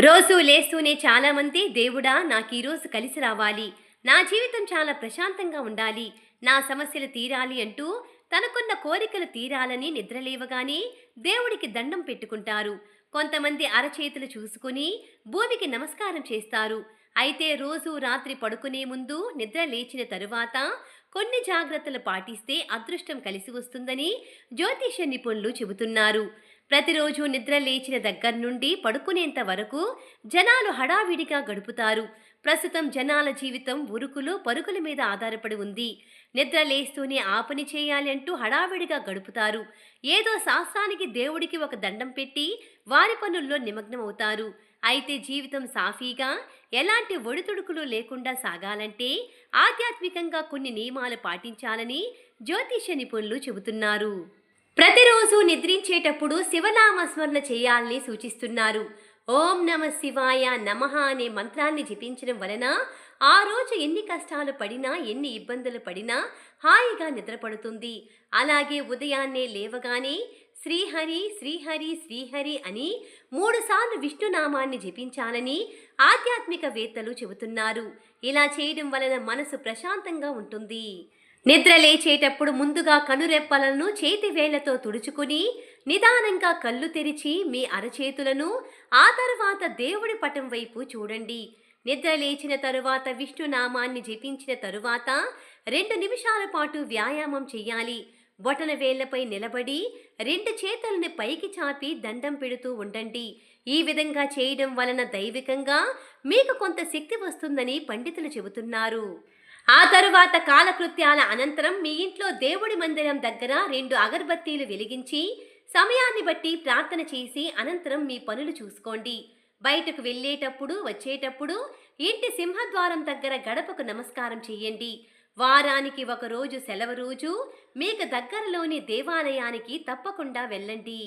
రోజు లేస్తూనే చాలామంది దేవుడా నాకు ఈరోజు కలిసి రావాలి. నా జీవితం చాలా ప్రశాంతంగా ఉండాలి. నా సమస్యలు తీరాలి అంటూ తనకున్న కోరికలు తీరాలని నిద్రలేవగానే దేవుడికి దండం పెట్టుకుంటారు. కొంతమంది అరచేతులు చూసుకుని భూమికి నమస్కారం చేస్తారు. అయితే రోజు రాత్రి పడుకునే ముందు నిద్ర లేచిన తరువాత కొన్ని జాగ్రత్తలు పాటిస్తే అదృష్టం కలిసి వస్తుందని జ్యోతిష నిపుణులు చెబుతున్నారు. ప్రతిరోజు నిద్ర లేచిన దగ్గర నుండి పడుకునేంత వరకు జనాలు హడావిడిగా గడుపుతారు. ప్రస్తుతం జనాల జీవితం ఉరుకులు పరుగుల మీద ఆధారపడి ఉంది. నిద్ర లేస్తూనే ఆ పని చేయాలి అంటూ హడావిడిగా గడుపుతారు. ఏదో శాస్త్రానికి దేవుడికి ఒక దండం పెట్టి వారి పనుల్లో నిమగ్నమవుతారు. అయితే జీవితం సాఫీగా ఎలాంటి ఒడిదుడుకులు లేకుండా సాగాలంటే ఆధ్యాత్మికంగా కొన్ని నియమాలు పాటించాలని జ్యోతిష నిపుణులు చెబుతున్నారు. ప్రతిరోజు నిద్రించేటప్పుడు శివనామ స్మరణ చేయాలని సూచిస్తున్నారు. ఓం నమ శివాయ నమః అనే మంత్రాన్ని జపించడం వలన ఆ రోజు ఎన్ని కష్టాలు పడినా ఎన్ని ఇబ్బందులు పడినా హాయిగా నిద్రపడుతుంది. అలాగే ఉదయాన్నే లేవగానే శ్రీహరి శ్రీహరి శ్రీహరి అని మూడుసార్లు విష్ణునామాన్ని జపించాలని ఆధ్యాత్మికవేత్తలు చెబుతున్నారు. ఇలా చేయడం వలన మనసు ప్రశాంతంగా ఉంటుంది. నిద్ర లేచేటప్పుడు ముందుగా కనురెప్పలను చేతి వేళ్ళతో తుడుచుకుని నిదానంగా కళ్ళు తెరిచి మీ అరచేతులను ఆ తర్వాత దేవుడి పటం వైపు చూడండి. నిద్ర లేచిన తరువాత విష్ణునామాన్ని జపించిన తరువాత రెండు నిమిషాల పాటు వ్యాయామం చేయాలి. బొటన వేళ్ళపై నిలబడి రెండు చేతులను పైకి చాపి దండం పెడుతూ ఉండండి. ఈ విధంగా చేయడం వలన దైవికంగా మీకు కొంత శక్తి వస్తుందని పండితులు చెబుతున్నారు. ఆ తరువాత కాలకృత్యాల అనంతరం మీ ఇంట్లో దేవుడి మందిరం దగ్గర రెండు అగరబత్తీలు వెలిగించి సమయాన్ని బట్టి ప్రార్థన చేసి అనంతరం మీ పనులు చూసుకోండి. బయటకు వెళ్ళేటప్పుడు వచ్చేటప్పుడు ఇంటి సింహద్వారం దగ్గర గడపకు నమస్కారం చేయండి. వారానికి ఒక రోజు సెలవు రోజు మీకు దగ్గరలోని దేవాలయానికి తప్పకుండా వెళ్ళండి.